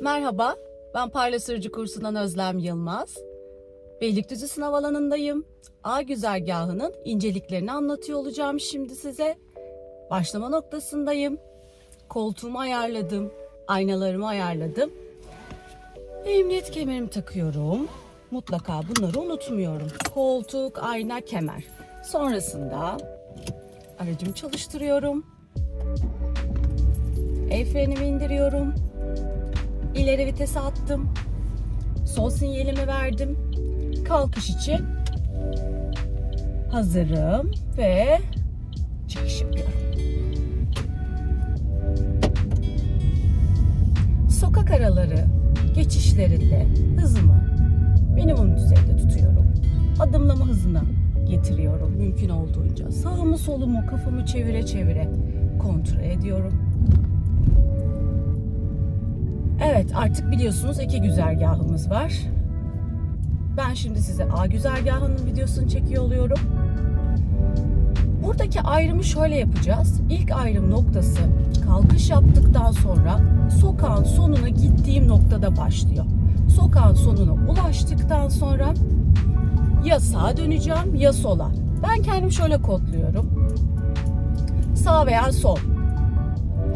Merhaba, ben Parla Sürücü kursundan Özlem Yılmaz. Beylikdüzü sınav alanındayım. A güzergahının inceliklerini anlatıyor olacağım şimdi size. Başlama noktasındayım. Koltuğumu ayarladım, aynalarımı ayarladım. Emniyet kemerimi takıyorum. Mutlaka bunları unutmuyorum. Koltuk, ayna, kemer. Sonrasında aracımı çalıştırıyorum. El frenimi indiriyorum. İleri vitese attım. Sol sinyalimi verdim. Kalkış için hazırım ve çıkış yapıyorum. Sokak araları geçişlerinde hızımı minimum düzeyde tutuyorum. Adımlama hızına getiriyorum mümkün olduğunca. Sağımı solumu kafamı çevire çevire kontrol ediyorum. Evet artık biliyorsunuz iki güzergahımız var. Ben şimdi size A güzergahının videosunu çekiyor oluyorum. Buradaki ayrımı şöyle yapacağız. İlk ayrım noktası kalkış yaptıktan sonra sokağın sonuna gittiğim noktada başlıyor. Sokağın sonuna ulaştıktan sonra ya sağa döneceğim ya sola. Ben kendim şöyle kodluyorum. Sağ veya sol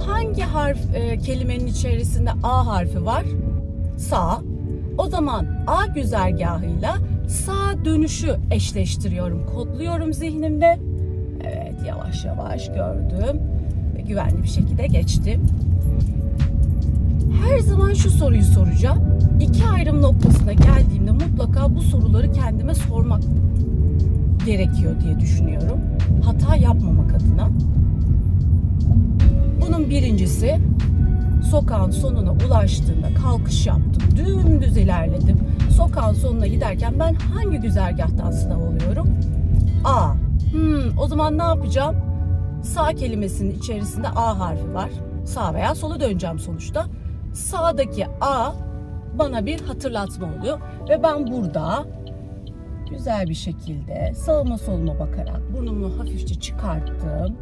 hangi harf e, kelimenin içerisinde A harfi var? Sağ. O zaman A güzergahıyla sağ dönüşü eşleştiriyorum, kodluyorum zihnimde. Evet, yavaş yavaş gördüm ve güvenli bir şekilde geçtim. Her zaman şu soruyu soracağım. İki ayrım noktasına geldiğimde mutlaka bu soruları kendime sormak gerekiyor diye düşünüyorum. Hata yapmamak adına. Bunun birincisi sokağın sonuna ulaştığımda kalkış yaptım. Dümdüz ilerledim. Sokağın sonuna giderken ben hangi güzergahtan sınav oluyorum? A. Hmm, o zaman ne yapacağım? Sağ kelimesinin içerisinde A harfi var. Sağ veya sola döneceğim sonuçta. Sağdaki A bana bir hatırlatma oluyor. Ve ben burada güzel bir şekilde sağıma soluma bakarak burnumu hafifçe çıkarttım.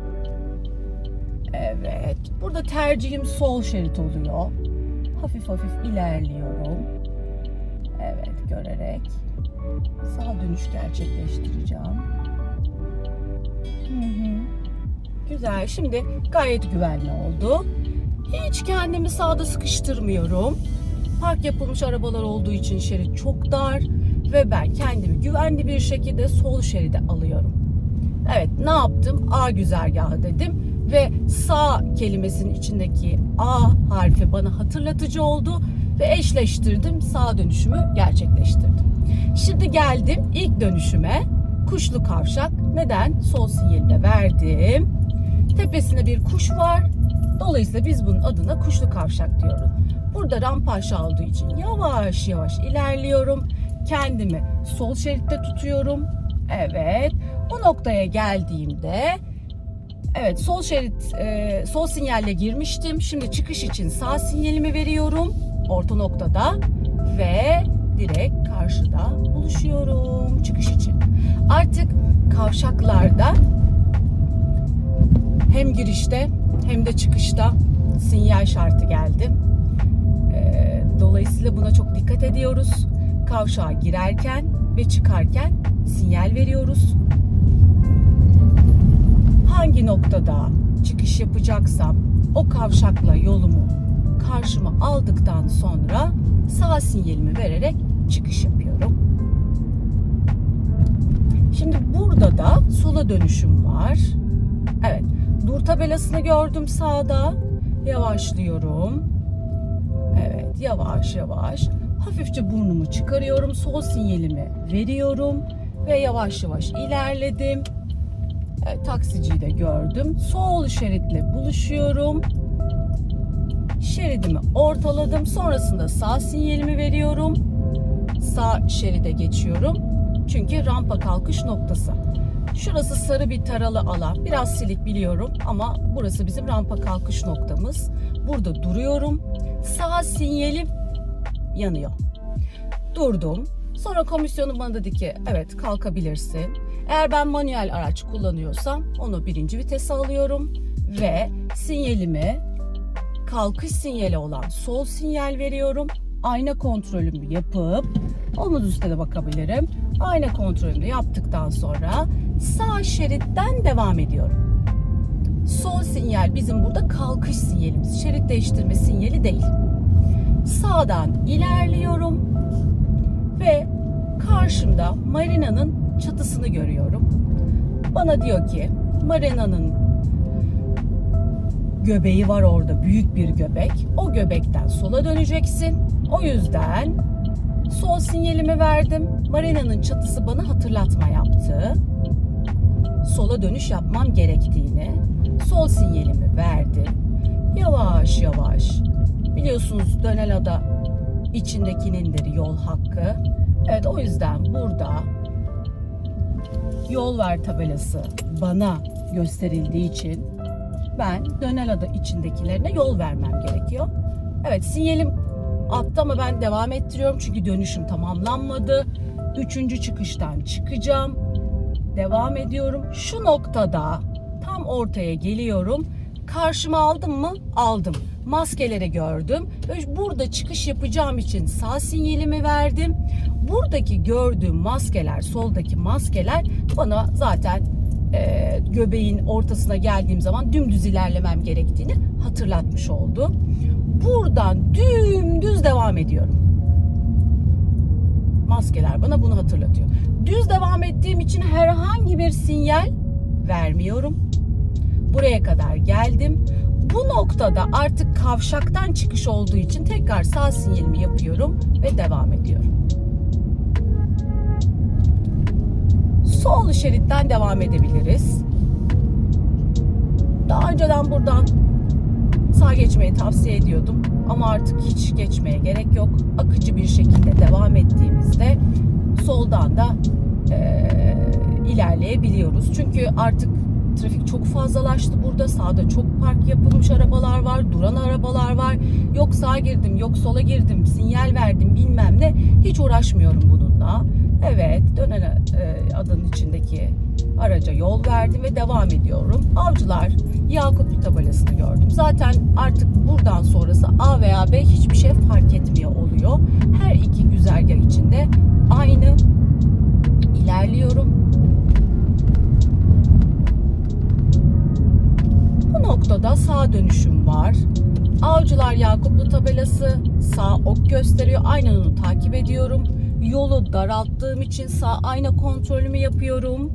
Evet. Burada tercihim sol şerit oluyor. Hafif hafif ilerliyorum. Evet görerek sağ dönüş gerçekleştireceğim. Hı hı. Güzel. Şimdi gayet güvenli oldu. Hiç kendimi sağda sıkıştırmıyorum. Park yapılmış arabalar olduğu için şerit çok dar ve ben kendimi güvenli bir şekilde sol şeride alıyorum. Evet ne yaptım? A güzergahı dedim ve sağ kelimesinin içindeki A harfi bana hatırlatıcı oldu ve eşleştirdim. Sağ dönüşümü gerçekleştirdim. Şimdi geldim ilk dönüşüme. Kuşlu kavşak. Neden? Sol sinyalini verdim. Tepesinde bir kuş var. Dolayısıyla biz bunun adına kuşlu kavşak diyoruz. Burada rampa aşağı olduğu için yavaş yavaş ilerliyorum. Kendimi sol şeritte tutuyorum. Evet. Bu noktaya geldiğimde Evet sol şerit e, sol sinyalle girmiştim. Şimdi çıkış için sağ sinyalimi veriyorum. Orta noktada ve direkt karşıda buluşuyorum çıkış için. Artık kavşaklarda hem girişte hem de çıkışta sinyal şartı geldi. E, dolayısıyla buna çok dikkat ediyoruz. Kavşağa girerken ve çıkarken sinyal veriyoruz hangi noktada çıkış yapacaksam o kavşakla yolumu karşıma aldıktan sonra sağ sinyalimi vererek çıkış yapıyorum. Şimdi burada da sola dönüşüm var. Evet, dur tabelasını gördüm sağda. Yavaşlıyorum. Evet, yavaş yavaş. Hafifçe burnumu çıkarıyorum. Sol sinyalimi veriyorum ve yavaş yavaş ilerledim. Evet, taksiciyi de gördüm. Sol şeritle buluşuyorum. Şeridimi ortaladım. Sonrasında sağ sinyalimi veriyorum. Sağ şeride geçiyorum. Çünkü rampa kalkış noktası. Şurası sarı bir taralı alan. Biraz silik biliyorum ama burası bizim rampa kalkış noktamız. Burada duruyorum. Sağ sinyalim yanıyor. Durdum. Sonra komisyonu bana dedi ki evet kalkabilirsin. Eğer ben manuel araç kullanıyorsam onu birinci vitese alıyorum ve sinyalimi kalkış sinyali olan sol sinyal veriyorum. Ayna kontrolümü yapıp omuz üstte de bakabilirim. Ayna kontrolümü yaptıktan sonra sağ şeritten devam ediyorum. Sol sinyal bizim burada kalkış sinyalimiz. Şerit değiştirme sinyali değil. Sağdan ilerliyorum ve karşımda marinanın çatısını görüyorum. Bana diyor ki marinanın göbeği var orada büyük bir göbek. O göbekten sola döneceksin. O yüzden sol sinyalimi verdim. Marinanın çatısı bana hatırlatma yaptı. Sola dönüş yapmam gerektiğini. Sol sinyalimi verdim. Yavaş yavaş. Biliyorsunuz Dönelada içindekinindir yol hakkı. Evet o yüzden burada yol ver tabelası bana gösterildiği için ben Dönelada içindekilerine yol vermem gerekiyor. Evet sinyalim attı ama ben devam ettiriyorum çünkü dönüşüm tamamlanmadı. Üçüncü çıkıştan çıkacağım. Devam ediyorum. Şu noktada tam ortaya geliyorum. Karşıma aldım mı? Aldım. Maskeleri gördüm. Ve burada çıkış yapacağım için sağ sinyalimi verdim. Buradaki gördüğüm maskeler, soldaki maskeler bana zaten e, göbeğin ortasına geldiğim zaman dümdüz ilerlemem gerektiğini hatırlatmış oldu. Buradan dümdüz devam ediyorum. Maskeler bana bunu hatırlatıyor. Düz devam ettiğim için herhangi bir sinyal vermiyorum. Buraya kadar geldim. Noktada artık kavşaktan çıkış olduğu için tekrar sağ sinyalimi yapıyorum ve devam ediyorum. Sol şeritten devam edebiliriz. Daha önceden buradan sağ geçmeyi tavsiye ediyordum ama artık hiç geçmeye gerek yok. Akıcı bir şekilde devam ettiğimizde soldan da e, ilerleyebiliyoruz. Çünkü artık trafik çok fazlalaştı burada. Sağda çok park yapılmış arabalar var, duran arabalar var. Yok sağa girdim, yok sola girdim, sinyal verdim bilmem ne. Hiç uğraşmıyorum bununla. Evet, dönen e, adanın içindeki araca yol verdim ve devam ediyorum. Avcılar Yakuplu tabelasını gördüm. Zaten artık buradan sonrası A veya B hiçbir şey fark etmiyor oluyor. Her iki güzergah içinde aynı ilerliyorum. Bu noktada sağ dönüşüm var. Avcılar Yakuplu tabelası sağ ok gösteriyor. Aynen onu takip ediyorum. Yolu daralttığım için sağ ayna kontrolümü yapıyorum.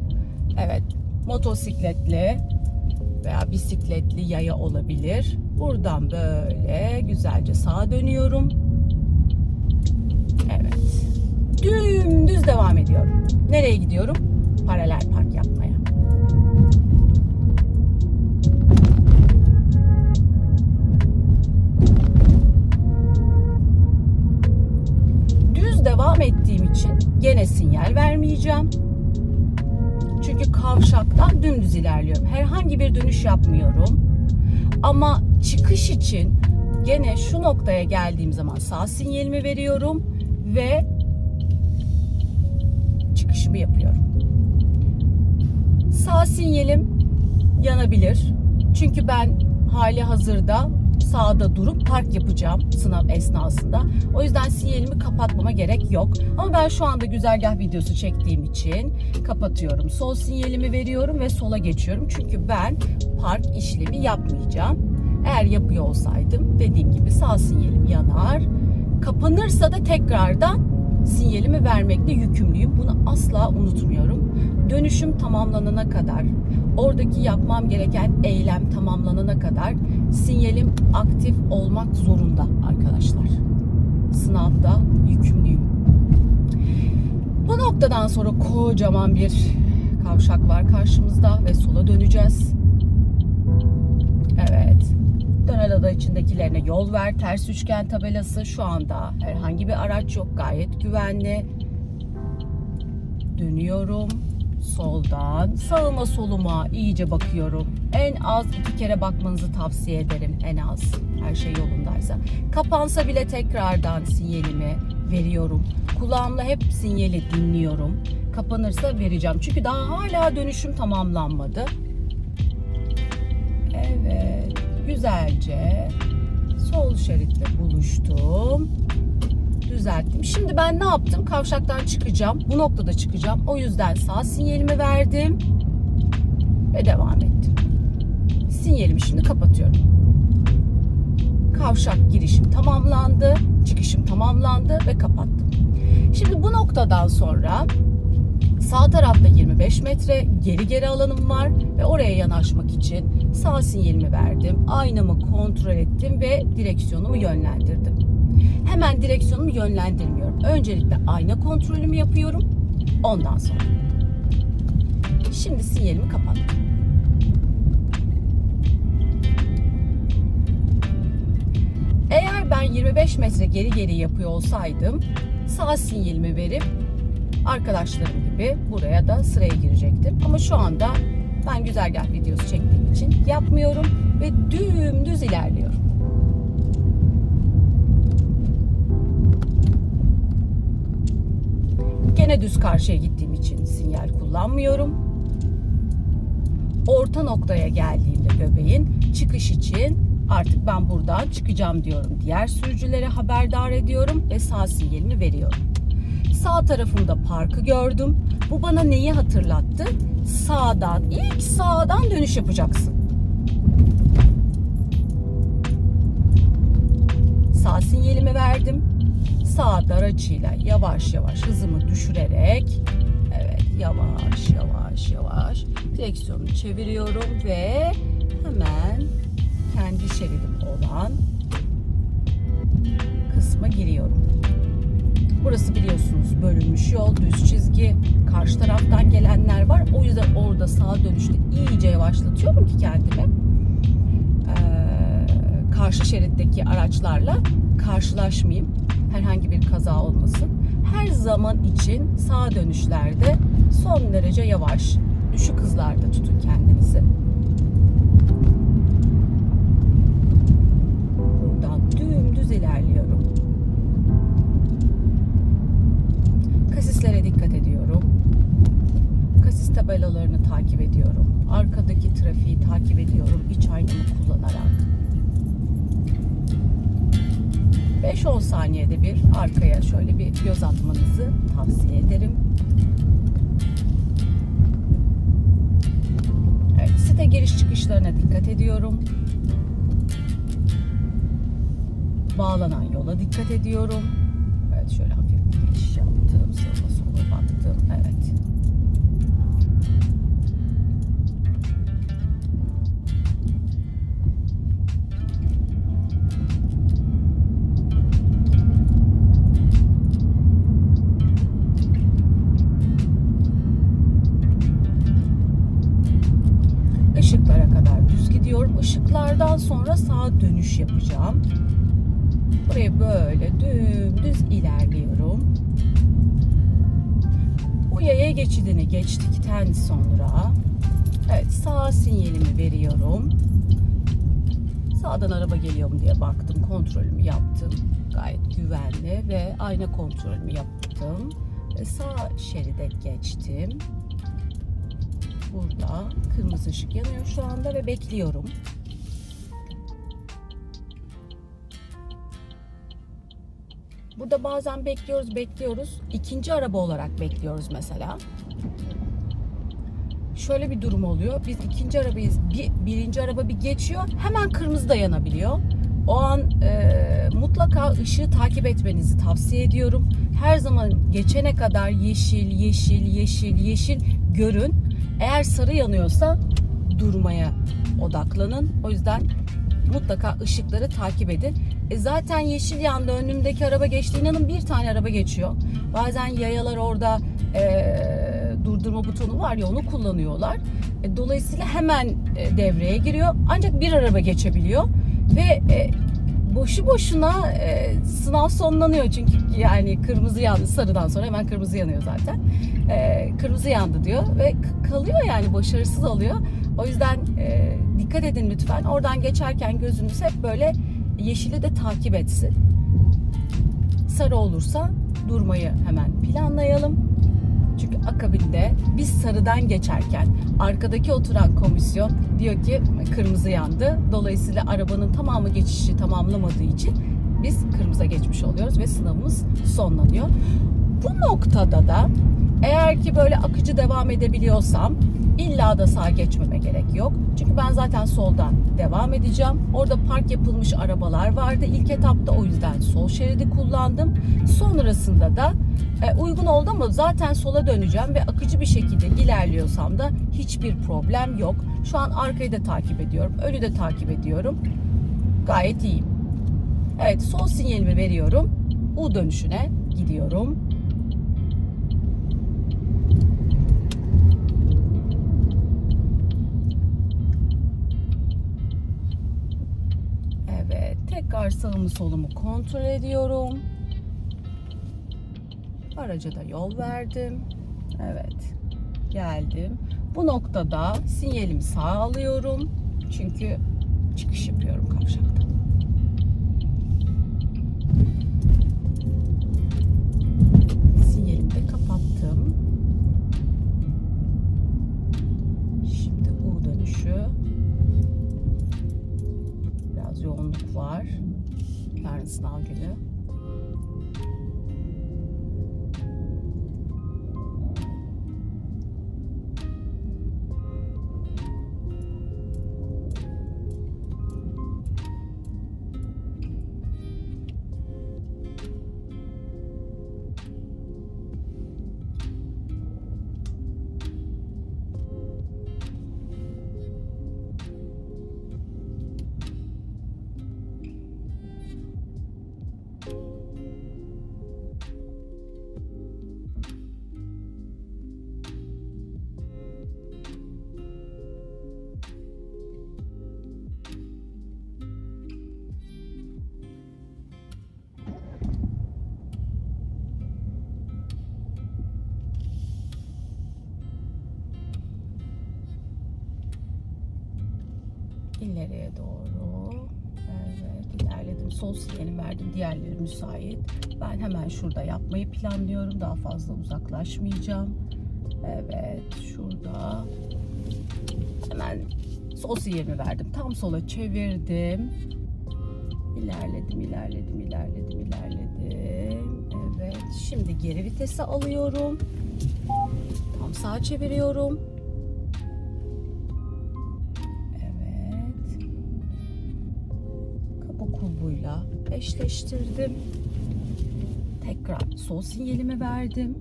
Evet, motosikletli veya bisikletli yaya olabilir. Buradan böyle güzelce sağa dönüyorum. Evet. Dümdüz devam ediyorum. Nereye gidiyorum? Paralel park yapmaya. Devam ettiğim için gene sinyal vermeyeceğim. Çünkü kavşaktan dümdüz ilerliyorum. Herhangi bir dönüş yapmıyorum. Ama çıkış için gene şu noktaya geldiğim zaman sağ sinyalimi veriyorum ve çıkışımı yapıyorum. Sağ sinyalim yanabilir. Çünkü ben hali hazırda sağda durup park yapacağım sınav esnasında. O yüzden sinyalimi kapatmama gerek yok. Ama ben şu anda güzergah videosu çektiğim için kapatıyorum. Sol sinyalimi veriyorum ve sola geçiyorum. Çünkü ben park işlemi yapmayacağım. Eğer yapıyor olsaydım dediğim gibi sağ sinyalim yanar. Kapanırsa da tekrardan sinyalimi vermekle yükümlüyüm. Bunu asla unutmuyorum. Dönüşüm tamamlanana kadar, oradaki yapmam gereken eylem tamamlanana kadar sinyalim aktif olmak zorunda arkadaşlar. Sınavda yükümlüyüm. Bu noktadan sonra kocaman bir kavşak var karşımızda ve sola döneceğiz. Evet. Dönelada içindekilerine yol ver. Ters üçgen tabelası şu anda herhangi bir araç yok. Gayet güvenli. Dönüyorum. Soldan sağıma soluma iyice bakıyorum. En az iki kere bakmanızı tavsiye ederim. En az her şey yolundaysa. Kapansa bile tekrardan sinyalimi veriyorum. Kulağımla hep sinyali dinliyorum. Kapanırsa vereceğim. Çünkü daha hala dönüşüm tamamlanmadı. Evet. Güzelce Sol şeritle buluştum. Düzelttim. Şimdi ben ne yaptım? Kavşaktan çıkacağım. Bu noktada çıkacağım. O yüzden sağ sinyalimi verdim. Ve devam ettim. Sinyalimi şimdi kapatıyorum. Kavşak girişim tamamlandı. Çıkışım tamamlandı ve kapattım. Şimdi bu noktadan sonra Sağ tarafta 25 metre geri geri alanım var ve oraya yanaşmak için sağ sinyalimi verdim. Aynamı kontrol ettim ve direksiyonumu yönlendirdim. Hemen direksiyonumu yönlendirmiyorum. Öncelikle ayna kontrolümü yapıyorum. Ondan sonra. Şimdi sinyalimi kapattım. Eğer ben 25 metre geri geri yapıyor olsaydım sağ sinyalimi verip arkadaşlarım gibi buraya da sıraya girecektim. Ama şu anda ben güzergah videosu çektiğim için yapmıyorum ve dümdüz ilerliyorum. Gene düz karşıya gittiğim için sinyal kullanmıyorum. Orta noktaya geldiğimde göbeğin çıkış için artık ben buradan çıkacağım diyorum. Diğer sürücülere haberdar ediyorum ve sağ sinyalini veriyorum. Sağ tarafımda parkı gördüm. Bu bana neyi hatırlattı? Sağdan, ilk sağdan dönüş yapacaksın. Sağ sinyalimi verdim. Sağ dar açıyla yavaş yavaş hızımı düşürerek evet yavaş yavaş yavaş direksiyonu çeviriyorum ve hemen kendi şeridim olan kısma giriyorum. Burası biliyorsunuz bölünmüş yol, düz çizgi. Karşı taraftan gelenler var. O yüzden orada sağa dönüşte iyice yavaşlatıyorum ki kendimi. Ee, karşı şeritteki araçlarla karşılaşmayayım. Herhangi bir kaza olmasın. Her zaman için sağ dönüşlerde son derece yavaş, düşük hızlarda tutun kendinizi. Buradan dümdüz ilerliyorum. Kasislere dikkat ediyorum. Kasis tabelalarını takip ediyorum. Arkadaki trafiği takip ediyorum iç aynamı kullanarak. 5-10 saniyede bir arkaya şöyle bir göz atmanızı tavsiye ederim. Evet, site giriş çıkışlarına dikkat ediyorum. Bağlanan yola dikkat ediyorum. Evet şöyle hafif dönüş yapacağım. Buraya böyle dümdüz ilerliyorum. Bu yaya geçidini geçtikten sonra evet sağ sinyalimi veriyorum. Sağdan araba geliyor mu diye baktım. Kontrolümü yaptım. Gayet güvenli ve ayna kontrolümü yaptım. Ve sağ şeride geçtim. Burada kırmızı ışık yanıyor şu anda ve bekliyorum. Burada bazen bekliyoruz, bekliyoruz. İkinci araba olarak bekliyoruz mesela. Şöyle bir durum oluyor. Biz ikinci arabayız. Bir, birinci araba bir geçiyor. Hemen kırmızı da yanabiliyor. O an e, mutlaka ışığı takip etmenizi tavsiye ediyorum. Her zaman geçene kadar yeşil, yeşil, yeşil, yeşil görün. Eğer sarı yanıyorsa durmaya odaklanın. O yüzden mutlaka ışıkları takip edin. E zaten yeşil yandı önümdeki araba geçti. İnanın bir tane araba geçiyor. Bazen yayalar orada e, durdurma butonu var ya onu kullanıyorlar. E, dolayısıyla hemen e, devreye giriyor. Ancak bir araba geçebiliyor ve e, boşu boşuna e, sınav sonlanıyor çünkü yani kırmızı yandı sarıdan sonra hemen kırmızı yanıyor zaten. E, kırmızı yandı diyor ve kalıyor yani başarısız oluyor. O yüzden e, dikkat edin lütfen. Oradan geçerken gözünüz hep böyle yeşili de takip etsin. Sarı olursa durmayı hemen planlayalım. Çünkü akabinde biz sarıdan geçerken arkadaki oturan komisyon diyor ki kırmızı yandı. Dolayısıyla arabanın tamamı geçişi tamamlamadığı için biz kırmızıya geçmiş oluyoruz ve sınavımız sonlanıyor. Bu noktada da eğer ki böyle akıcı devam edebiliyorsam illa da sağa geçmeme gerek yok. Çünkü ben zaten soldan devam edeceğim. Orada park yapılmış arabalar vardı. İlk etapta o yüzden sol şeridi kullandım. Sonrasında da e, uygun oldu ama zaten sola döneceğim ve akıcı bir şekilde ilerliyorsam da hiçbir problem yok. Şu an arkayı da takip ediyorum. Önü de takip ediyorum. Gayet iyiyim. Evet sol sinyalimi veriyorum. U dönüşüne gidiyorum. Evet tekrar sağımı solumu kontrol ediyorum. Araca da yol verdim. Evet geldim. Bu noktada sinyalimi sağa alıyorum. Çünkü çıkış yapıyorum kavşaktan. Var. Yarın sınav günü. Sol sinyalimi verdim. Diğerleri müsait. Ben hemen şurada yapmayı planlıyorum. Daha fazla uzaklaşmayacağım. Evet şurada. Hemen sol sinyalimi verdim. Tam sola çevirdim. İlerledim, ilerledim, ilerledim, ilerledim. Evet. Şimdi geri vitese alıyorum. Tam sağa çeviriyorum. Kulbuyla eşleştirdim. Tekrar sol sinyalimi verdim.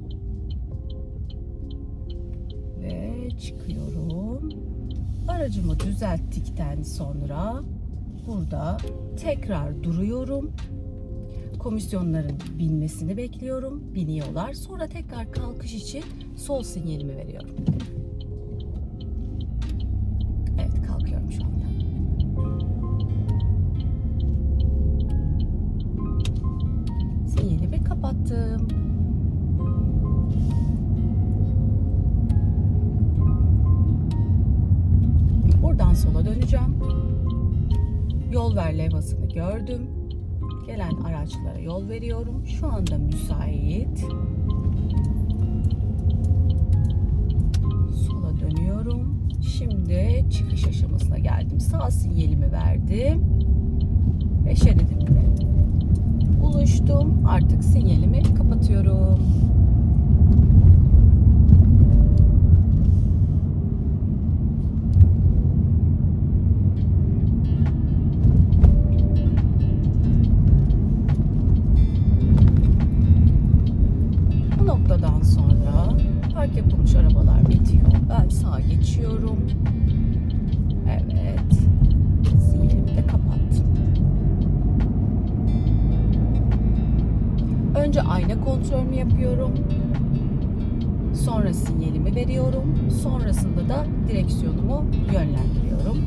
Ve çıkıyorum. Aracımı düzelttikten sonra burada tekrar duruyorum. Komisyonların binmesini bekliyorum. Biniyorlar. Sonra tekrar kalkış için sol sinyalimi veriyorum. Döneceğim. Yol ver levhasını gördüm. Gelen araçlara yol veriyorum. Şu anda müsait. Sola dönüyorum. Şimdi çıkış aşamasına geldim. Sağ sinyalimi verdim. Ve şeridimde buluştum. Artık sinyalimi kapatıyorum. Önce ayna kontrolümü yapıyorum. Sonra sinyalimi veriyorum. Sonrasında da direksiyonumu yönlendiriyorum.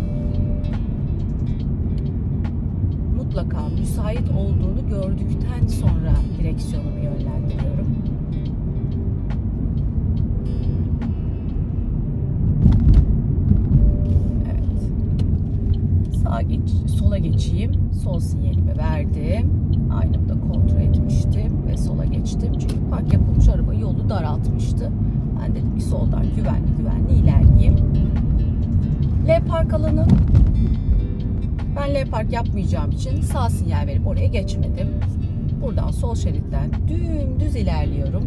Mutlaka müsait olduğunu gördükten sonra direksiyonumu yönlendiriyorum. Evet. Sağa geç, sola geçeyim. Sol sinyalimi verdim. Aynamı da kontrol etmiştim ve sola geçtim. Çünkü park yapılmış araba yolu daraltmıştı. Ben dedim ki soldan güvenli güvenli ilerleyeyim. L park alanı. Ben L park yapmayacağım için sağ sinyal verip oraya geçmedim. Buradan sol şeritten dümdüz ilerliyorum.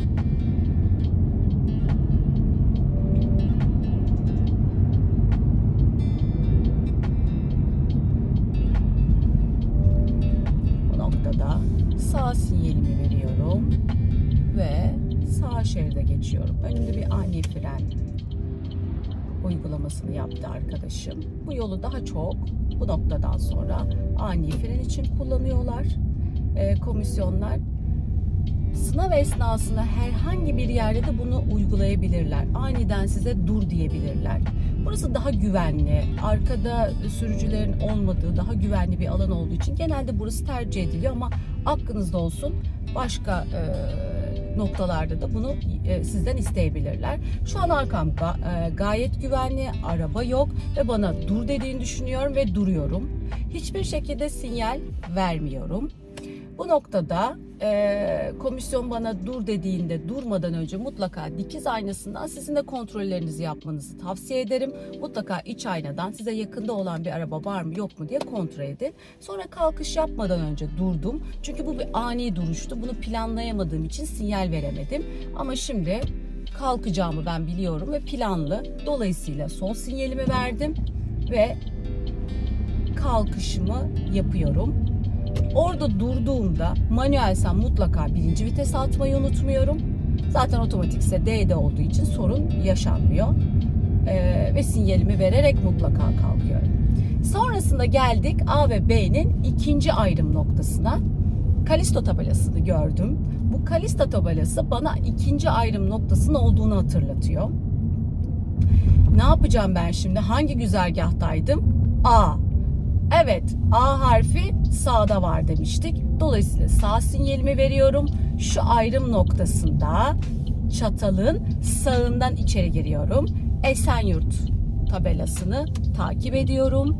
Geçiyorum. Önümde bir ani fren uygulamasını yaptı arkadaşım. Bu yolu daha çok bu noktadan sonra ani fren için kullanıyorlar e, komisyonlar. Sınav esnasında herhangi bir yerde de bunu uygulayabilirler. Aniden size dur diyebilirler. Burası daha güvenli, arkada sürücülerin olmadığı daha güvenli bir alan olduğu için genelde burası tercih ediliyor ama aklınızda olsun başka e, noktalarda da bunu e, sizden isteyebilirler. Şu an arkam ga- e, gayet güvenli, araba yok ve bana dur dediğini düşünüyorum ve duruyorum. Hiçbir şekilde sinyal vermiyorum. Bu noktada e, komisyon bana dur dediğinde durmadan önce mutlaka dikiz aynasından sizin de kontrollerinizi yapmanızı tavsiye ederim. Mutlaka iç aynadan size yakında olan bir araba var mı yok mu diye kontrol edin. Sonra kalkış yapmadan önce durdum. Çünkü bu bir ani duruştu. Bunu planlayamadığım için sinyal veremedim. Ama şimdi kalkacağımı ben biliyorum ve planlı. Dolayısıyla sol sinyalimi verdim ve kalkışımı yapıyorum. Orada durduğumda manuelsem mutlaka birinci vites atmayı unutmuyorum. Zaten otomatikse D'de olduğu için sorun yaşanmıyor. Ee, ve sinyalimi vererek mutlaka kalkıyorum. Sonrasında geldik A ve B'nin ikinci ayrım noktasına. Kalisto tabelasını gördüm. Bu Kalisto tabelası bana ikinci ayrım noktasının olduğunu hatırlatıyor. Ne yapacağım ben şimdi? Hangi güzergahtaydım? A. Evet, A harfi sağda var demiştik. Dolayısıyla sağ sinyalimi veriyorum. Şu ayrım noktasında çatalın sağından içeri giriyorum. Esenyurt tabelasını takip ediyorum.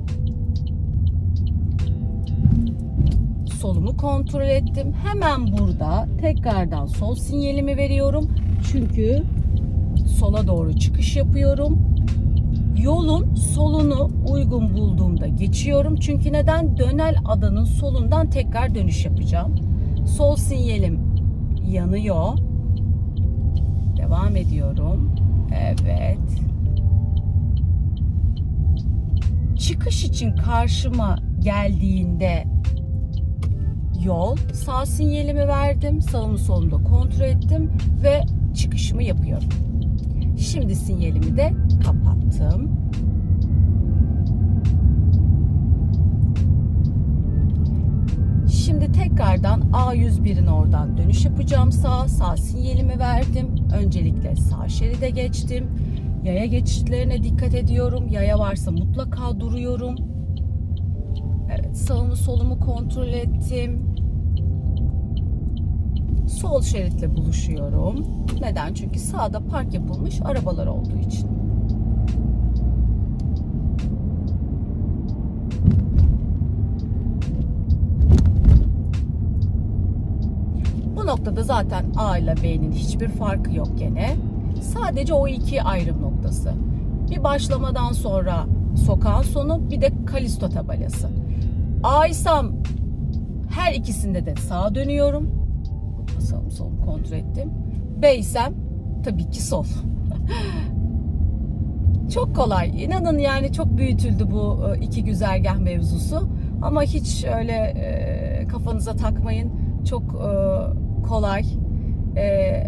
Solumu kontrol ettim. Hemen burada tekrardan sol sinyalimi veriyorum. Çünkü sola doğru çıkış yapıyorum yolun solunu uygun bulduğumda geçiyorum. Çünkü neden? Dönel adanın solundan tekrar dönüş yapacağım. Sol sinyalim yanıyor. Devam ediyorum. Evet. Çıkış için karşıma geldiğinde yol sağ sinyalimi verdim. Sağımı solumda kontrol ettim ve çıkışımı yapıyorum. Şimdi sinyalimi de kapattım. Şimdi tekrardan A101'in oradan dönüş yapacağım sağ. Sağ sinyalimi verdim. Öncelikle sağ şeride geçtim. Yaya geçişlerine dikkat ediyorum. Yaya varsa mutlaka duruyorum. Evet, sağımı solumu kontrol ettim. Sol şeritle buluşuyorum. Neden? Çünkü sağda park yapılmış arabalar olduğu için. Bu noktada zaten A ile B'nin hiçbir farkı yok gene. Sadece o iki ayrım noktası. Bir başlamadan sonra sokağın sonu bir de Kalisto tabelası. A'ysam her ikisinde de sağa dönüyorum. Sağım solum kontrol ettim. B'ysem tabii ki sol. çok kolay. İnanın yani çok büyütüldü bu e, iki güzergah mevzusu. Ama hiç öyle e, kafanıza takmayın. Çok e, kolay. E,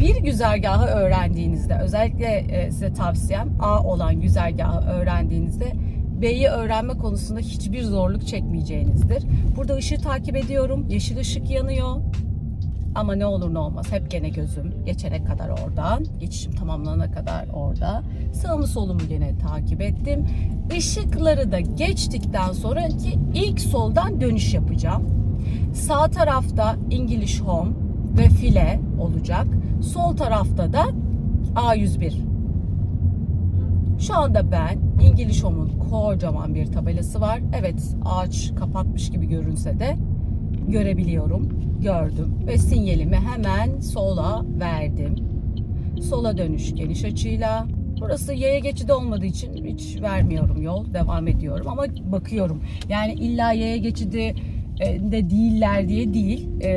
bir güzergahı öğrendiğinizde özellikle e, size tavsiyem A olan güzergahı öğrendiğinizde B'yi öğrenme konusunda hiçbir zorluk çekmeyeceğinizdir. Burada ışığı takip ediyorum. Yeşil ışık yanıyor. Ama ne olur ne olmaz hep gene gözüm geçene kadar oradan. Geçişim tamamlanana kadar orada. Sağımı solumu gene takip ettim. Işıkları da geçtikten sonraki ilk soldan dönüş yapacağım. Sağ tarafta English Home ve file olacak. Sol tarafta da A101 şu anda ben İngiliz Home'un kocaman bir tabelası var. Evet ağaç kapatmış gibi görünse de görebiliyorum. Gördüm ve sinyalimi hemen sola verdim. Sola dönüş geniş açıyla. Burası yaya geçidi olmadığı için hiç vermiyorum yol. Devam ediyorum ama bakıyorum. Yani illa yaya geçidi e, de değiller diye değil. E,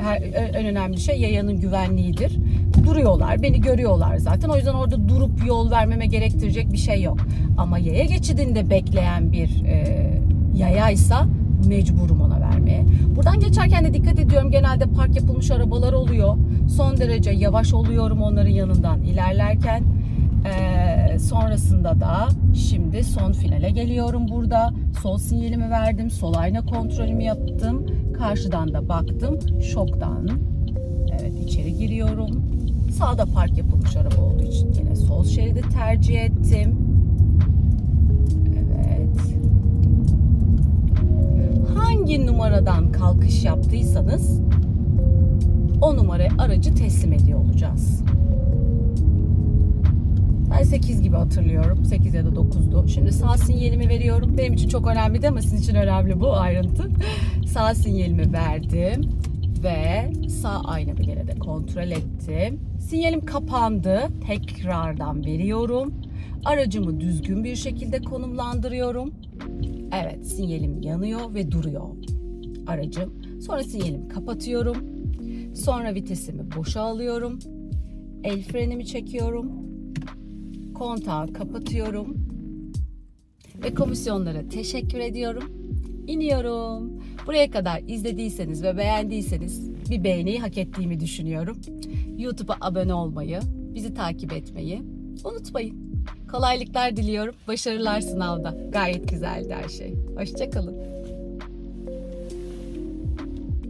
her, en önemli şey yayanın güvenliğidir. Duruyorlar, beni görüyorlar zaten. O yüzden orada durup yol vermeme gerektirecek bir şey yok. Ama yaya geçidinde bekleyen bir e, yayaysa mecburum ona vermeye. Buradan geçerken de dikkat ediyorum. Genelde park yapılmış arabalar oluyor. Son derece yavaş oluyorum onların yanından ilerlerken. Ee, sonrasında da şimdi son finale geliyorum burada. Sol sinyalimi verdim. Sol ayna kontrolümü yaptım. Karşıdan da baktım. Şoktan. Evet içeri giriyorum. Sağda park yapılmış araba olduğu için yine sol şeridi tercih ettim. Evet. Hangi numaradan kalkış yaptıysanız o numaraya aracı teslim ediyor olacağız. Ben 8 gibi hatırlıyorum. 8 ya da 9'du. Şimdi sağ sinyalimi veriyorum. Benim için çok önemli ama sizin için önemli bu ayrıntı. sağ sinyalimi verdim ve sağ aynamı gene de kontrol ettim. Sinyalim kapandı. Tekrardan veriyorum. Aracımı düzgün bir şekilde konumlandırıyorum. Evet, sinyalim yanıyor ve duruyor aracım. Sonra sinyalimi kapatıyorum. Sonra vitesimi boşa alıyorum. El frenimi çekiyorum. Kontağı kapatıyorum. Ve komisyonlara teşekkür ediyorum. İniyorum. Buraya kadar izlediyseniz ve beğendiyseniz bir beğeniyi hak ettiğimi düşünüyorum. YouTube'a abone olmayı, bizi takip etmeyi unutmayın. Kolaylıklar diliyorum. Başarılar sınavda. Gayet güzeldi her şey. Hoşçakalın.